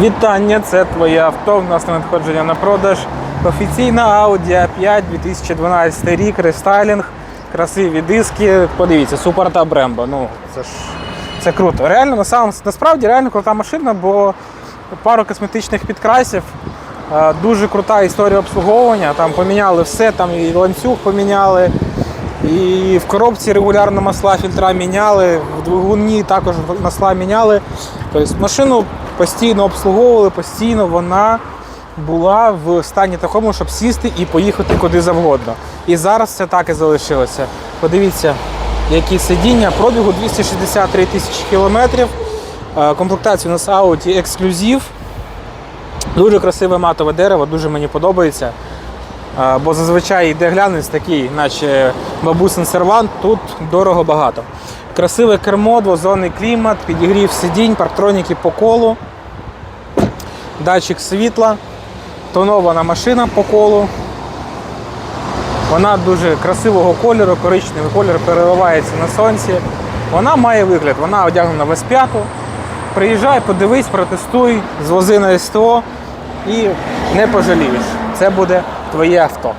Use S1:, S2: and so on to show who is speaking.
S1: Вітання, це твоє авто. У нас на надходження на продаж. Офіційна Audi A5 2012 рік, рестайлінг, красиві диски. Подивіться, супер та Brembo. Ну, це ж це круто. Реально, насам- насправді реально крута машина, бо пару косметичних підкрасів. Дуже крута історія обслуговування. Там поміняли все, там і ланцюг поміняли, і в коробці регулярно масла, фільтра міняли, в двигуні також масла міняли. Тобто машину постійно обслуговували, постійно вона була в стані такому, щоб сісти і поїхати куди завгодно. І зараз це так і залишилося. Подивіться, які сидіння, пробігу 263 тисячі кілометрів. Е, Комплектація у нас Audi ексклюзив. Дуже красиве матове дерево, дуже мені подобається. Бо зазвичай йде глянець такий, наче бабусин сервант, тут дорого багато. Красиве кермо, двозонний клімат, підігрів сидінь, парктроніки по колу, датчик світла, тонована машина по колу. Вона дуже красивого кольору, коричневий колір переливається на сонці. Вона має вигляд, вона одягнена в S5. Приїжджай, подивись, протестуй, звози на СТО і не пожалієш. Це буде твоє авто.